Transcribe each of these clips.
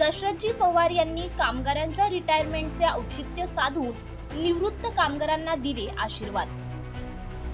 दशरथजी पवार यांनी कामगारांच्या रिटायरमेंटचे औचित्य साधून निवृत्त कामगारांना दिले आशीर्वाद.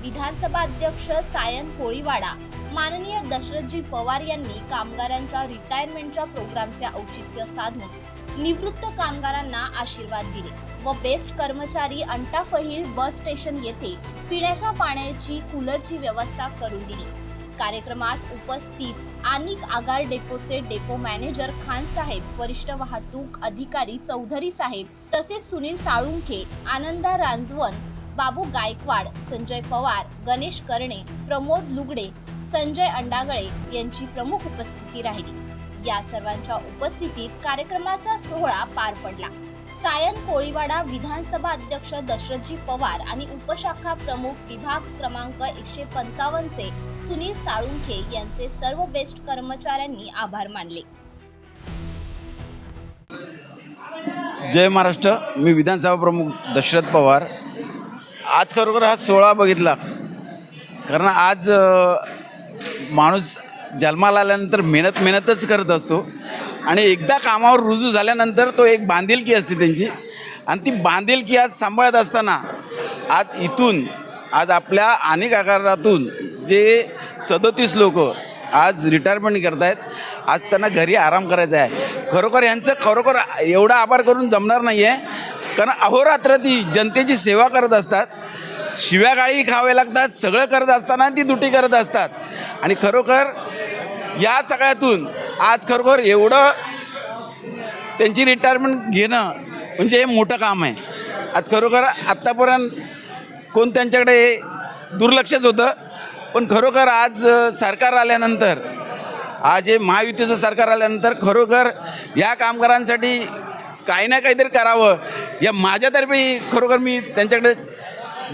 विधानसभा अध्यक्ष सायन कोळीवाडा माननीय दशरथजी पवार यांनी कामगारांच्या रिटायरमेंटच्या प्रोग्रामचे औचित्य साधून निवृत्त कामगारांना आशीर्वाद दिले व बेस्ट कर्मचारी अंटा फहीर बस स्टेशन येथे पिण्याच्या पाण्याची कूलरची व्यवस्था करून दिली. कार्यक्रमास उपस्थित अनिक आगार डेपोचे डेपो मॅनेजर खान साहेब वरिष्ठ वाहतूक अधिकारी चौधरी साहेब तसेच सुनील साळुंखे आनंदा रांजवन बाबू गायकवाड संजय पवार गणेश कर्णे प्रमोद लुगडे संजय अंडागळे यांची प्रमुख उपस्थिती राहिली. या सर्वांच्या उपस्थितीत कार्यक्रमाचा सोहळा पार पडला. सायन कोळीवाडा विधानसभा अध्यक्ष दशरथजी पवार आणि उपशाखा प्रमुख विभाग क्रमांक एकशे पंचावन्नचे सुनील साळुंखे यांचे सर्व बेस्ट कर्मचाऱ्यांनी आभार मानले. जय महाराष्ट्र मी विधानसभा प्रमुख दशरथ पवार. आज खरोखर हा सोहळा बघितला. कारण आज माणूस जन्माला आल्यानंतर मेहनत मेहनतच करत असतो. आणि एकदा कामावर रुजू झाल्यानंतर तो एक बांधिलकी असते त्यांची. आणि ती बांधिलकी आज सांभाळत असताना आज इथून आज आपल्या अनेक आकारातून जे सदोतीस लोक आज रिटायरमेंट करत आहेत आज त्यांना घरी आराम करायचा आहे. खरोखर यांचं खरोखर एवढा आभार करून जमणार नाही आहे कारण अहोरात्र ती जनतेची सेवा करत असतात. शिव्यागाळी खावे लागतात सगळं करत असताना ती दुटी करत असतात. आणि खरोखर या सगळ्यातून आज खरोखर एवढं त्यांची रिटायरमेंट घेणं म्हणजे हे मोठं काम आहे. आज खरोखर आत्तापर्यंत कोण त्यांच्याकडे दुर्लक्षच होतं. पण खरोखर आज सरकार आल्यानंतर आज हे महायुतीचं सरकार आल्यानंतर खरोखर या कामगारांसाठी काही ना काहीतरी करावं. या माझ्यातर्फे खरोखर मी त्यांच्याकडे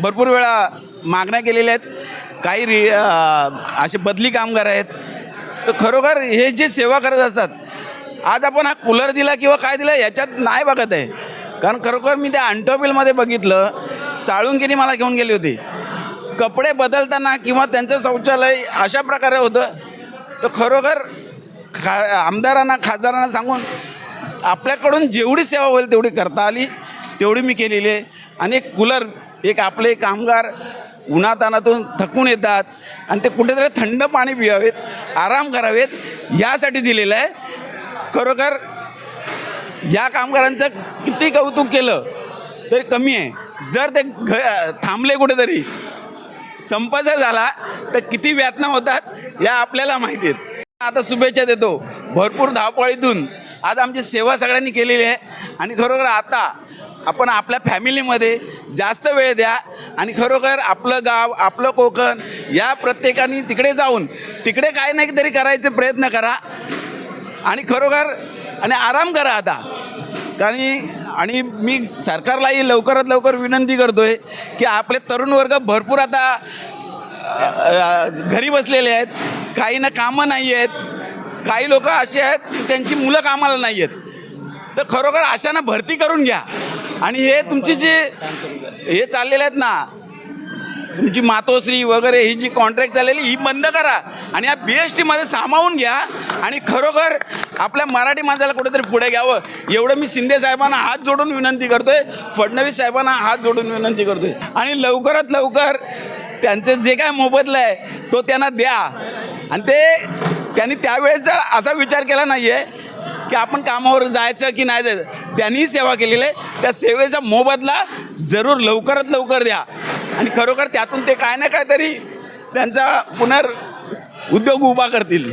भरपूर वेळा मागण्या केलेल्या आहेत. काही रि असे बदली कामगार आहेत. तर खरोखर हे जे सेवा करत असतात आज आपण हा कूलर दिला किंवा काय दिलं याच्यात नाही बघत आहे. कारण खरोखर मी त्या अंटोबिलमध्ये बघितलं साळुंकीने मला घेऊन गेली होती. कपडे बदलताना किंवा त्यांचं शौचालय अशा प्रकारे होतं. तर खरोखर खा आमदारांना खासदारांना सांगून आपल्याकडून जेवढी सेवा होईल तेवढी करता आली तेवढी मी केलेली आहे. आणि एक कूलर एक आपले कामगार उन्हातानातून थकून येतात आणि ते कुठेतरी थंड पाणी पियावेत आराम करावेत यासाठी दिलेलं आहे. खरोखर या कामगारांचं किती कौतुक केलं तरी कमी आहे. जर ते घ थांबले कुठेतरी संप जर झाला तर किती व्यातना होतात या आपल्याला माहिती आहेत. आता शुभेच्छा देतो. भरपूर धावपळीतून आज आमची सेवा सगळ्यांनी केलेली आहे. आणि खरोखर आता आपण आपल्या फॅमिलीमध्ये जास्त वेळ द्या. आणि खरोखर आपलं गाव आपलं कोकण या प्रत्येकाने तिकडे जाऊन तिकडे काय नाही तरी करायचे प्रयत्न करा. आणि खरोखर आणि आराम करा आता. कारण आणि मी सरकारलाही लवकरात लवकर विनंती करतो आहे की आपले तरुण वर्ग भरपूर आता घरी बसलेले आहेत. काही ना कामं नाही आहेत. काही लोक असे आहेत की त्यांची मुलं कामाला नाही आहेत. तर खरोखर अशांना भरती करून घ्या. आणि हे तुमची जे हे चाललेले आहेत ना तुमची मातोश्री वगैरे ही जी कॉन्ट्रॅक्ट चाललेली ही बंद करा आणि या बी एस टीमध्ये सामावून घ्या आणि खरोखर आपल्या मराठी माणसाला कुठेतरी पुढे घ्यावं. एवढं मी शिंदे साहेबांना हात जोडून विनंती करतोय फडणवीस साहेबांना हात जोडून विनंती करतोय. आणि लवकरात लवकर त्यांचं जे काय मोबदला आहे तो त्यांना द्या. आणि ते त्यांनी त्यावेळेस जर असा विचार केला नाही आहे की आपण कामावर जायचं की नाही जायचं त्यांनीही सेवा केलेली आहे. त्या सेवेचा मोबदला जरूर लवकरात लवकर द्या. आणि खरोखर त्यातून ते काय ना काहीतरी त्यांचा पुनर उद्योग उभा करतील.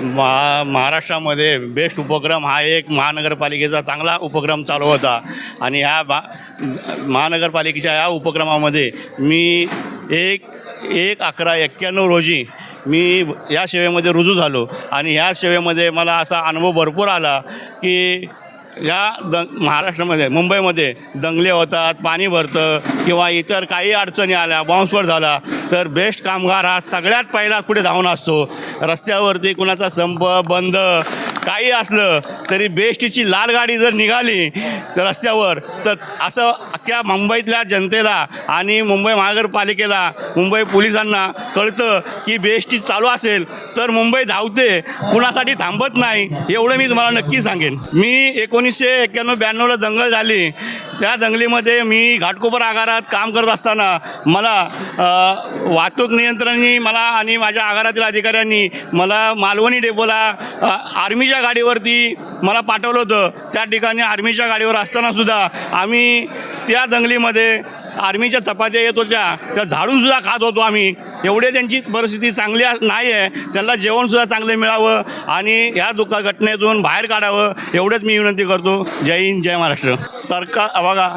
महा महाराष्ट्रामध्ये बेस्ट उपक्रम हा एक महानगरपालिकेचा चांगला उपक्रम चालू होता. आणि ह्या महा महानगरपालिकेच्या या उपक्रमामध्ये मी एक एक अकरा एक्क्याण्णव रोजी मी या सेवेमध्ये रुजू झालो. आणि ह्या सेवेमध्ये मला असा अनुभव भरपूर आला की या दंग महाराष्ट्रामध्ये मुंबईमध्ये दंगले होतात पाणी भरतं किंवा इतर काही अडचणी आल्या बॉम्बस्फोट झाला तर बेस्ट कामगार हा सगळ्यात पहिला पुढे धावून असतो? रस्त्यावरती कुणाचा संप बंद काही असलं तरी बेस्टची लाल गाडी जर निघाली तर रस्त्यावर तर असं अख्ख्या मुंबईतल्या जनतेला आणि मुंबई महानगरपालिकेला मुंबई पोलिसांना कळतं की बेस्टी चालू असेल तर मुंबई धावते. कुणासाठी थांबत नाही एवढं मी तुम्हाला नक्की सांगेन. मी एकोणीसशे एक्क्याण्णव ब्याण्णवला दंगल झाली. त्या दंगलीमध्ये मी घाटकोपर आगारात काम करत असताना मला वाहतूक नियंत्रणाने मला आणि माझ्या आगारातील अधिकाऱ्यांनी मला मालवणी डेपोला आर्मीच्या गाडीवरती मला पाठवलं होतं. त्या ठिकाणी आर्मीच्या गाडीवर असतानासुद्धा आम्ही त्या दंगलीमध्ये आर्मीच्या चपात्या येत होत्या. त्या झाडूनसुद्धा खात होतो आम्ही. एवढे त्यांची परिस्थिती चांगली नाही आहे त्यांना जेवणसुद्धा चांगलं मिळावं आणि ह्या दुःखा घटनेतून बाहेर काढावं एवढंच मी विनंती करतो. जय हिंद जय महाराष्ट्र. सरकार बघा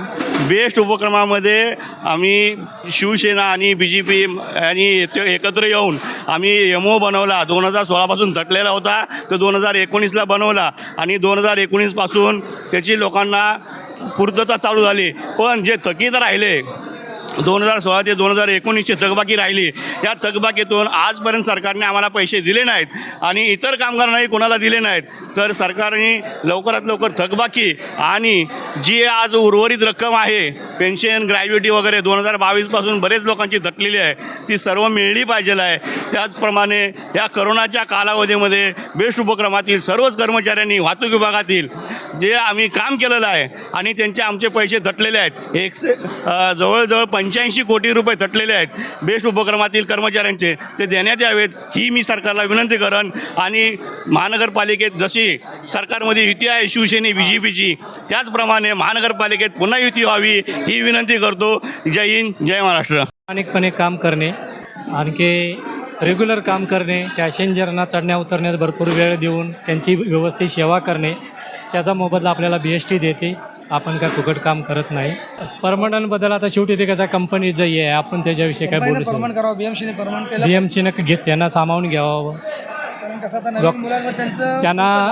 बेस्ट उपक्रमामध्ये आम्ही शिवसेना आणि बी जे पी आणि ते एकत्र येऊन आम्ही एमओ बनवला. दोन हजार सोळापासून तटलेला होता. तो दोन हजार एकोणीसला बनवला आणि दोन हजार एकोणीसपासून त्याची लोकांना पूर्तता चालू झाली. पण जे थकीत राहिले दोन हजार सोळा ते दोन हजार एकोणीसची थकबाकी राहिली या थकबाकीतून आजपर्यंत सरकारने आम्हाला पैसे दिले नाहीत आणि इतर कामगारांनाही कोणाला दिले नाहीत. तर सरकारने लवकरात लवकर थकबाकी आणि जी आज उर्वरित रक्कम आहे पेन्शन ग्रॅज्युटी वगैरे दोन हजार बावीसपासून बरेच लोकांची थकलेली आहे ती सर्व मिळली पाहिजे आहे. त्याचप्रमाणे या करोनाच्या कालावधीमध्ये बेस्ट उपक्रमातील सर्वच कर्मचाऱ्यांनी वाहतूक विभागातील जे आम्ही काम केलेलं आहे आणि त्यांचे आमचे पैसे थटलेले आहेत. एकशे जवळजवळ पंच्याऐंशी कोटी रुपये थटलेले आहेत. बेस्ट उपक्रमातील कर्मचाऱ्यांचे ते देण्यात यावेत ही मी सरकारला विनंती करण आणि महानगरपालिकेत जशी सरकारमध्ये युती आहे शिवसेने बी जे पीची त्याचप्रमाणे महानगरपालिकेत पुन्हा युती व्हावी ही विनंती करतो. जय हिंद जय महाराष्ट्र. अनेकपणे काम करणे आणखी रेग्युलर काम करणे पॅसेंजरना चढण्या उतरण्यात भरपूर वेळ देऊन त्यांची व्यवस्थित सेवा करणे त्याचा मोबदला आपल्याला बी एस टी देते. आपण काय फुकट काम करत नाही. परमनंटबद्दल आता शेवटी ते कसं कंपनी जे आहे. आपण त्याच्याविषयी काय बोलू शकतो परमनंट करावं बीएमसीने परमनंट केलं. बी घेत त्यांना सामावून घ्यावं. कारण कसं आता डॉक- नवीन मुलांवर त्यांचं त्यांना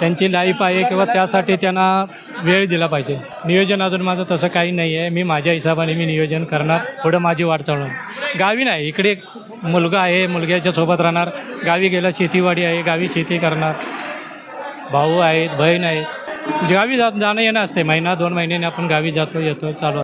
त्यांची लाईफ आहे किंवा त्यासाठी त्यांना वेळ दिला पाहिजे. नियोजन अजून माझं तसं काही नाही आहे. मी माझ्या हिशोबाने मी नियोजन करणार. थोडं माझी वाट चालवणार. गावी नाही इकडे मुलगा आहे. मुलग्याच्या सोबत राहणार. गावी गेला शेतीवाडी आहे. गावी शेती करणार. भाऊ आहेत बहीण आहे गावी जात जाणं येणं असते महिना दोन महिन्याने आपण गावी जातो येतो चालू